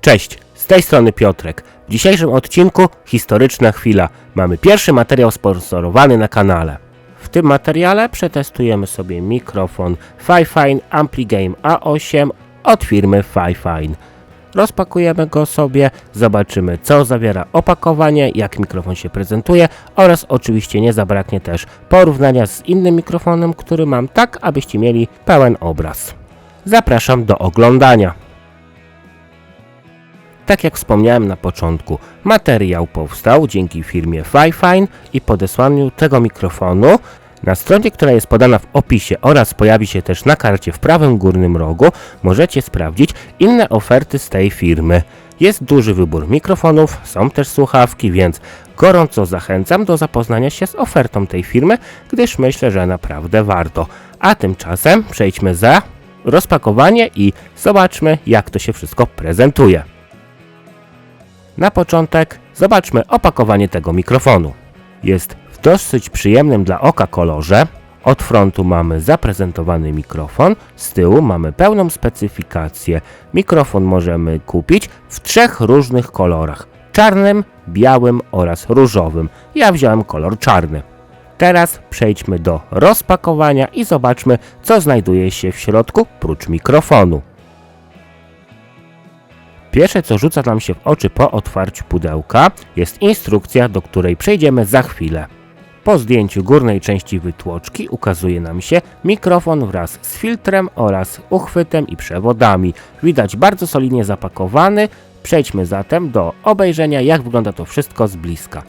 Cześć, z tej strony Piotrek. W dzisiejszym odcinku historyczna chwila. Mamy pierwszy materiał sponsorowany na kanale. W tym materiale przetestujemy sobie mikrofon Fifine Ampligame A8 od firmy Fifine. Rozpakujemy go sobie, zobaczymy co zawiera opakowanie, jak mikrofon się prezentuje oraz oczywiście nie zabraknie też porównania z innym mikrofonem, który mam tak, abyście mieli pełen obraz. Zapraszam do oglądania. Tak jak wspomniałem na początku, materiał powstał dzięki firmie Fifine i podesłaniu tego mikrofonu na stronie, która jest podana w opisie oraz pojawi się też na karcie w prawym górnym rogu, możecie sprawdzić inne oferty z tej firmy. Jest duży wybór mikrofonów, są też słuchawki, więc gorąco zachęcam do zapoznania się z ofertą tej firmy, gdyż myślę, że naprawdę warto. A tymczasem przejdźmy za rozpakowanie i zobaczmy, jak to się wszystko prezentuje. Na początek zobaczmy opakowanie tego mikrofonu. Jest w dosyć przyjemnym dla oka kolorze. Od frontu mamy zaprezentowany mikrofon, z tyłu mamy pełną specyfikację. Mikrofon możemy kupić w trzech różnych kolorach: czarnym, białym oraz różowym. Ja wziąłem kolor czarny. Teraz przejdźmy do rozpakowania i zobaczmy, co znajduje się w środku prócz mikrofonu. Pierwsze, co rzuca nam się w oczy po otwarciu pudełka, jest instrukcja, do której przejdziemy za chwilę. Po zdjęciu górnej części wytłoczki ukazuje nam się mikrofon wraz z filtrem oraz uchwytem i przewodami. Widać bardzo solidnie zapakowany. Przejdźmy zatem do obejrzenia, jak wygląda to wszystko z bliska.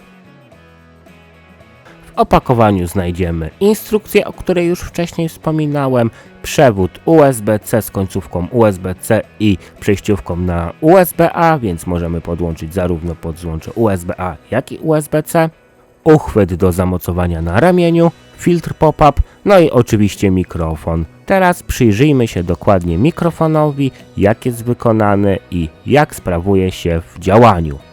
W opakowaniu znajdziemy instrukcję, o której już wcześniej wspominałem, przewód USB-C z końcówką USB-C i przejściówką na USB-A, więc możemy podłączyć zarówno podzłącze USB-A, jak i USB-C, uchwyt do zamocowania na ramieniu, filtr pop-up, no i oczywiście mikrofon. Teraz przyjrzyjmy się dokładnie mikrofonowi, jak jest wykonany i jak sprawuje się w działaniu.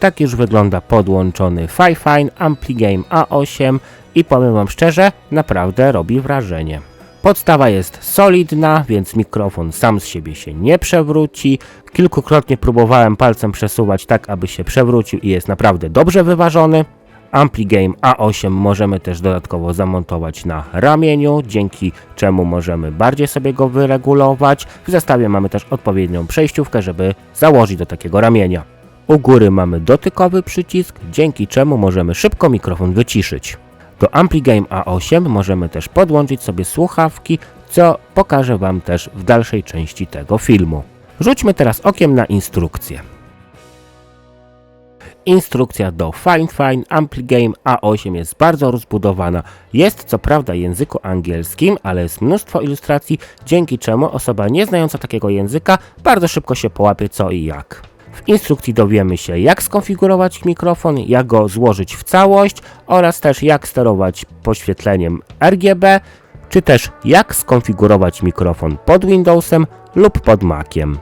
Tak już wygląda podłączony Fifine Ampligame A8 i powiem Wam szczerze, naprawdę robi wrażenie. Podstawa jest solidna, więc mikrofon sam z siebie się nie przewróci. Kilkukrotnie próbowałem palcem przesuwać tak, aby się przewrócił i jest naprawdę dobrze wyważony. Ampligame A8 możemy też dodatkowo zamontować na ramieniu, dzięki czemu możemy bardziej sobie go wyregulować. W zestawie mamy też odpowiednią przejściówkę, żeby założyć do takiego ramienia. U góry mamy dotykowy przycisk, dzięki czemu możemy szybko mikrofon wyciszyć. Do Ampligame A8 możemy też podłączyć sobie słuchawki, co pokażę Wam też w dalszej części tego filmu. Rzućmy teraz okiem na instrukcję. Instrukcja do Fine Fine Ampligame A8 jest bardzo rozbudowana. Jest co prawda języku angielskim, ale jest mnóstwo ilustracji, dzięki czemu osoba nie znająca takiego języka bardzo szybko się połapie co i jak. W instrukcji dowiemy się jak skonfigurować mikrofon, jak go złożyć w całość oraz też jak sterować poświetleniem RGB, czy też jak skonfigurować mikrofon pod Windowsem lub pod Maciem.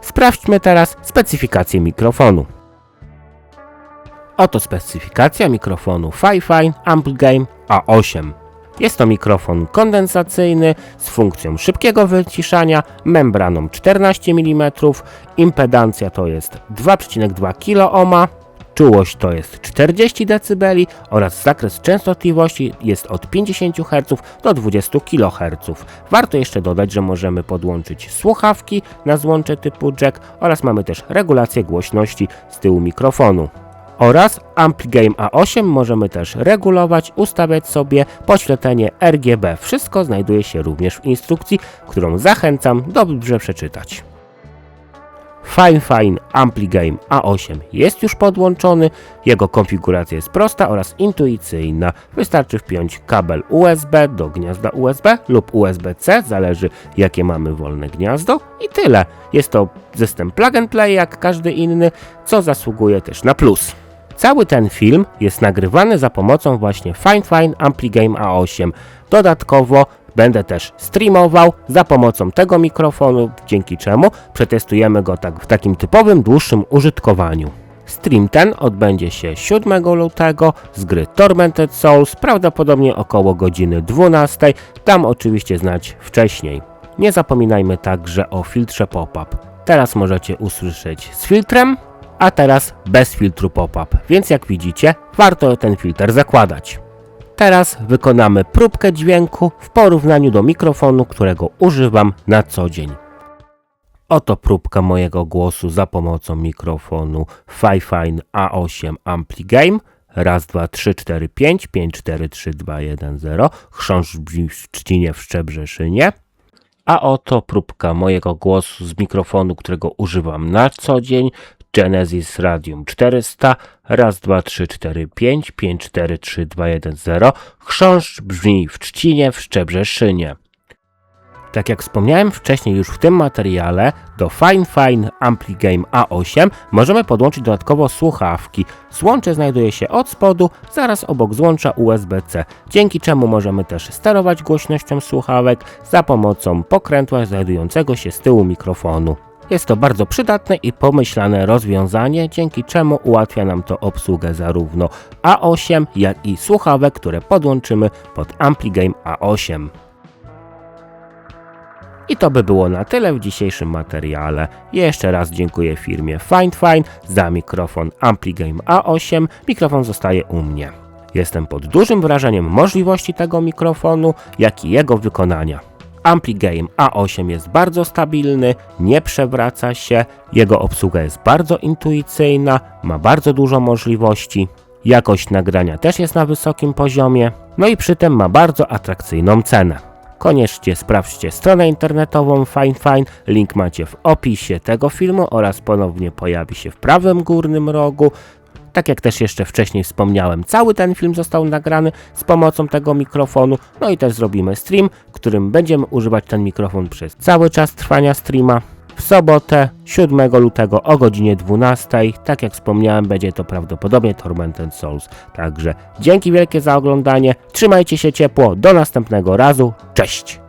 Sprawdźmy teraz specyfikację mikrofonu. Oto specyfikacja mikrofonu Fifine Ampligame A8. Jest to mikrofon kondensacyjny z funkcją szybkiego wyciszania, membraną 14 mm, impedancja to jest 2,2 kΩ, czułość to jest 40 dB oraz zakres częstotliwości jest od 50 Hz do 20 kHz. Warto jeszcze dodać, że możemy podłączyć słuchawki na złącze typu jack oraz mamy też regulację głośności z tyłu mikrofonu oraz Ampligame A8 możemy też regulować, ustawiać sobie poświetlenie RGB. Wszystko znajduje się również w instrukcji, którą zachęcam dobrze przeczytać. Fine Fine Ampligame A8 jest już podłączony, jego konfiguracja jest prosta oraz intuicyjna. Wystarczy wpiąć kabel USB do gniazda USB lub USB-C, zależy jakie mamy wolne gniazdo i tyle. Jest to system plug and play jak każdy inny, co zasługuje też na plus. Cały ten film jest nagrywany za pomocą właśnie Fine Fine Ampligame A8. Dodatkowo będę też streamował za pomocą tego mikrofonu, dzięki czemu przetestujemy go tak w takim typowym dłuższym użytkowaniu. Stream ten odbędzie się 7 lutego z gry Tormented Souls, prawdopodobnie około godziny 12, tam oczywiście znać wcześniej. Nie zapominajmy także o filtrze pop-up. Teraz możecie usłyszeć z filtrem, a teraz bez filtru pop-up, więc jak widzicie, warto ten filtr zakładać. Teraz wykonamy próbkę dźwięku w porównaniu do mikrofonu, którego używam na co dzień. Oto próbka mojego głosu za pomocą mikrofonu Fifine A8 AmpliGame. Raz, dwa, trzy, cztery, pięć, pięć, cztery, trzy, dwa, jeden, zero. Chrząszcz w Trzcinie, w Szczebrzeszynie. A oto próbka mojego głosu z mikrofonu, którego używam na co dzień. Genesis Radium 400. Raz, dwa, trzy, cztery, pięć, pięć, cztery, trzy, dwa, jeden, zero. Chrząszcz brzmi w Trzcinie, w Szczebrzeszynie. Tak jak wspomniałem wcześniej już w tym materiale, do Fine Fine AmpliGame A8 możemy podłączyć dodatkowo słuchawki. Złącze znajduje się od spodu, zaraz obok złącza USB-C, dzięki czemu możemy też sterować głośnością słuchawek za pomocą pokrętła znajdującego się z tyłu mikrofonu. Jest to bardzo przydatne i pomyślane rozwiązanie, dzięki czemu ułatwia nam to obsługę zarówno A8, jak i słuchawek, które podłączymy pod AmpliGame A8. I to by było na tyle w dzisiejszym materiale. Jeszcze raz dziękuję firmie FindFine za mikrofon AmpliGame A8. Mikrofon zostaje u mnie. Jestem pod dużym wrażeniem możliwości tego mikrofonu, jak i jego wykonania. AmpliGame A8 jest bardzo stabilny, nie przewraca się, jego obsługa jest bardzo intuicyjna, ma bardzo dużo możliwości. Jakość nagrania też jest na wysokim poziomie, no i przy tym ma bardzo atrakcyjną cenę. Koniecznie sprawdźcie stronę internetową FineFine, link macie w opisie tego filmu oraz ponownie pojawi się w prawym górnym rogu. Tak jak też jeszcze wcześniej wspomniałem, cały ten film został nagrany z pomocą tego mikrofonu, no i też zrobimy stream, którym będziemy używać ten mikrofon przez cały czas trwania streama. W sobotę 7 lutego o godzinie 12. Tak jak wspomniałem, będzie to prawdopodobnie Tormented Souls. Także dzięki wielkie za oglądanie. Trzymajcie się ciepło. Do następnego razu. Cześć!